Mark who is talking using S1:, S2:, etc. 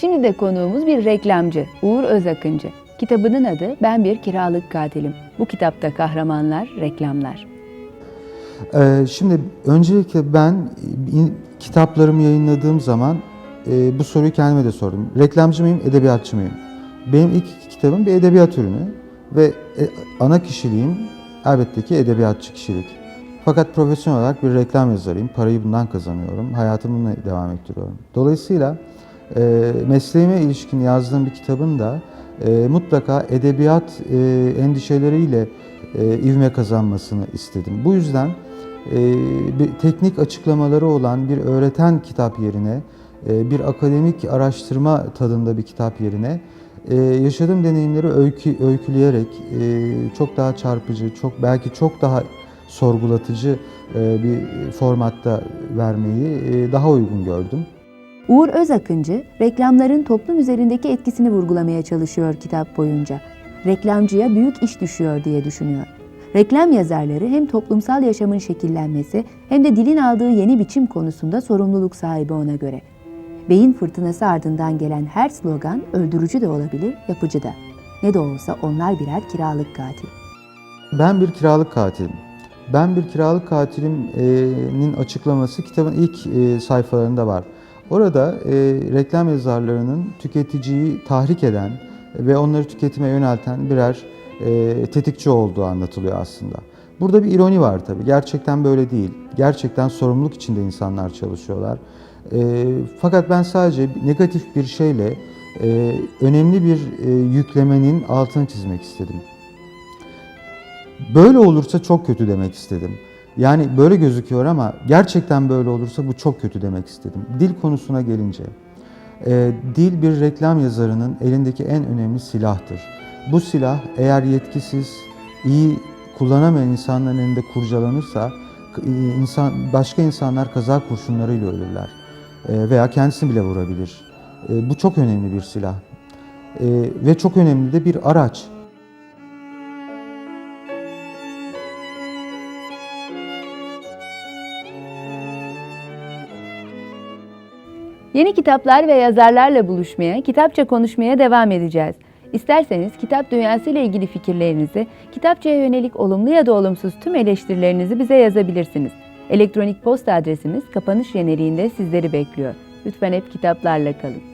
S1: Şimdi de konuğumuz bir reklamcı, Uğur Özakıncı. Kitabının adı Ben Bir Kiralık Katilim. Bu kitapta kahramanlar, reklamlar.
S2: Ee, şimdi öncelikle ben in- kitaplarımı yayınladığım zaman e, bu soruyu kendime de sordum. Reklamcı mıyım, edebiyatçı mıyım? Benim ilk kitabım bir edebiyat ürünü ve e, ana kişiliğim elbette ki edebiyatçı kişilik. Fakat profesyonel olarak bir reklam yazarıyım. Parayı bundan kazanıyorum. Hayatımı devam ettiriyorum. Dolayısıyla e, mesleğime ilişkin yazdığım bir kitabın da e, mutlaka edebiyat e, endişeleriyle e, ivme kazanmasını istedim. Bu yüzden e, bir teknik açıklamaları olan bir öğreten kitap yerine, e, bir akademik araştırma tadında bir kitap yerine e, yaşadığım deneyimleri öykü, öyküleyerek e, çok daha çarpıcı, çok belki çok daha sorgulatıcı e, bir formatta vermeyi e, daha uygun gördüm.
S1: Uğur Özakıncı, reklamların toplum üzerindeki etkisini vurgulamaya çalışıyor kitap boyunca. Reklamcıya büyük iş düşüyor diye düşünüyor. Reklam yazarları hem toplumsal yaşamın şekillenmesi hem de dilin aldığı yeni biçim konusunda sorumluluk sahibi ona göre. Beyin fırtınası ardından gelen her slogan öldürücü de olabilir, yapıcı da. Ne de olsa onlar birer kiralık katil.
S2: Ben bir kiralık katilim. Ben bir kiralık katilim'in açıklaması kitabın ilk sayfalarında var. Orada e, reklam yazarlarının tüketiciyi tahrik eden ve onları tüketime yönelten birer e, tetikçi olduğu anlatılıyor aslında. Burada bir ironi var tabii. Gerçekten böyle değil. Gerçekten sorumluluk içinde insanlar çalışıyorlar. E, fakat ben sadece negatif bir şeyle e, önemli bir e, yüklemenin altını çizmek istedim. Böyle olursa çok kötü demek istedim. Yani böyle gözüküyor ama gerçekten böyle olursa bu çok kötü demek istedim. Dil konusuna gelince, e, dil bir reklam yazarının elindeki en önemli silahtır. Bu silah eğer yetkisiz, iyi kullanamayan insanların elinde kurcalanırsa insan başka insanlar kaza kurşunlarıyla ölürler E, veya kendisini bile vurabilir. E, bu çok önemli bir silah E, ve çok önemli de bir araç.
S1: Yeni kitaplar ve yazarlarla buluşmaya, kitapça konuşmaya devam edeceğiz. İsterseniz kitap dünyası ile ilgili fikirlerinizi, kitapçaya yönelik olumlu ya da olumsuz tüm eleştirilerinizi bize yazabilirsiniz. Elektronik posta adresimiz kapanış jeneriğinde sizleri bekliyor. Lütfen hep kitaplarla kalın.